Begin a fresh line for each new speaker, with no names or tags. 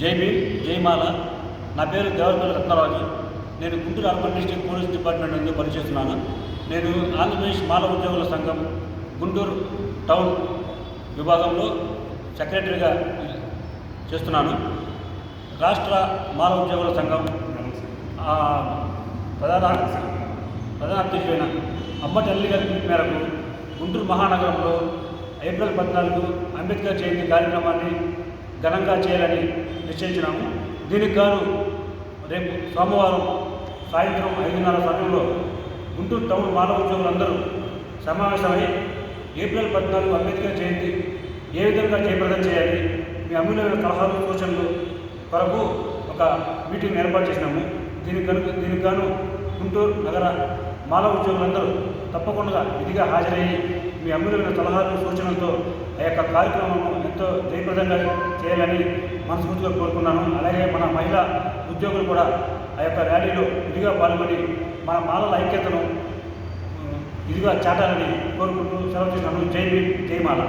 జై భీమ్ జయమాల నా పేరు దేవరపల్లి రత్నరాజు. నేను Guntur urban district police department నుండి పనిచేస్తున్నాను. నేను ఆంధ్రప్రదేశ్ మాల ఉద్యోగుల సంఘం గుంటూరు టౌన్ విభాగంలో సెక్రటరీగా చేస్తున్నాను. రాష్ట్ర మాల ఉద్యోగుల సంఘం ప్రధాన ప్రధాన అధ్యక్షుడైన అమ్మటి అల్లి గారి మేరకు గుంటూరు మహానగరంలో ఏప్రిల్ పద్నాలుగు అంబేద్కర్ జయంతి కార్యక్రమాన్ని ఘనంగా చేయాలని నిశ్చయించినాము. దీనికి గాను రేపు సోమవారం సాయంత్రం ఐదున్నర సమయంలో గుంటూరు టౌన్ మానవ ఉద్యోగులందరూ సమావేశమై ఏప్రిల్ పద్నాలుగు అంబేద్కర్ జయంతి ఏ విధంగా జయప్రదం చేయాలి మీ అమూల్యమైన సలహాలు సూచనలు కొరకు ఒక మీటింగ్ ఏర్పాటు చేసినాము. దీనికి కనుక దీనికి గాను గుంటూరు నగర మానవ ఉద్యోగులందరూ తప్పకుండా విధిగా హాజరయ్యి మీ అమూల్యమైన సలహాలు సూచనలతో ఆ యొక్క కార్యక్రమం ఎంతో జయప్రదంగా చేయాలని మనస్ఫూర్తిగా కోరుకున్నాను. అలాగే మన మహిళా ఉద్యోగులు కూడా ఆ యొక్క ర్యాలీలో విధిగా పాల్గొని మన మాలల ఐక్యతను ఇదిగా చాటాలని కోరుకుంటూ సెలవు చేసినాను జై భీమ్ జై మాల